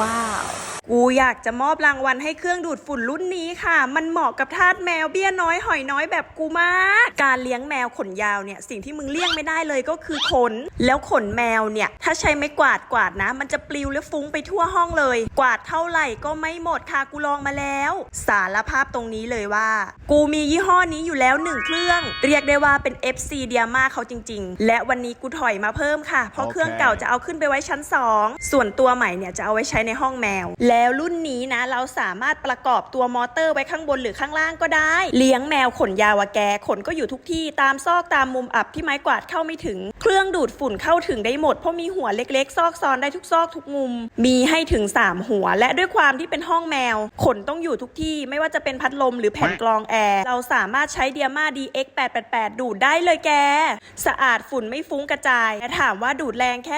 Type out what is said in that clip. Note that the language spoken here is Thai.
ว้าว กูอยากจะมอบรางวัลให้เครื่องดูดฝุ่นรุ่นนี้ค่ะ มันเหมาะกับทาสแมวเบี้ยน้อยหอยน้อยแบบกูมาก การเลี้ยงแมวขนยาวเนี่ยสิ่งที่มึงเลี่ยงไม่ได้เลยก็คือขน แล้วขนแมวเนี่ย ถ้าใช้ไม้กวาดกวาดนะ มันจะปลิวและฟุ้งไปทั่วห้องเลย กวาดเท่าไหร่ก็ไม่หมดค่ะกูลองมาแล้ว สารภาพตรงนี้เลยว่า กูมียี่ห้อนี้อยู่แล้วหนึ่งเครื่อง เรียกได้ว่าเป็น FC เดียมาเขาจริง ๆ และวันนี้กูถอยมาเพิ่มค่ะ เพราะเคเครื่องเก่าจะเอาขึ้นไปไว้ชั้น 2 ส่วนตัวใหม่เนี่ยจะเอาไว้ใช้ในห้องแมวแล้วรุ่นนี้นะ เราสามารถประกอบตัวมอเตอร์ไว้ข้างบนหรือข้างล่างก็ได้ เลี้ยงแมวขนยาวอะแกขนก็อยู่ทุกที่ตามซอกตามมุมอับที่ไม้กวาดเข้าไม่ถึง เครื่องดูดฝุ่นเข้าถึงได้หมดเพราะมีหัวเล็กๆ ซอกซอนได้ทุกซอกทุกมุม มีให้ถึง 3 หัว และด้วยความที่เป็นห้องแมว ขนต้องอยู่ทุกที่ไม่ว่าจะเป็นพัดลมหรือแผ่นกรองแอร์เราสามารถใช้เดียมา DX 888 ดูดได้เลยแก สะอาดฝุ่นไม่ฟุ้งกระจายและถามว่าดูดแรงแค่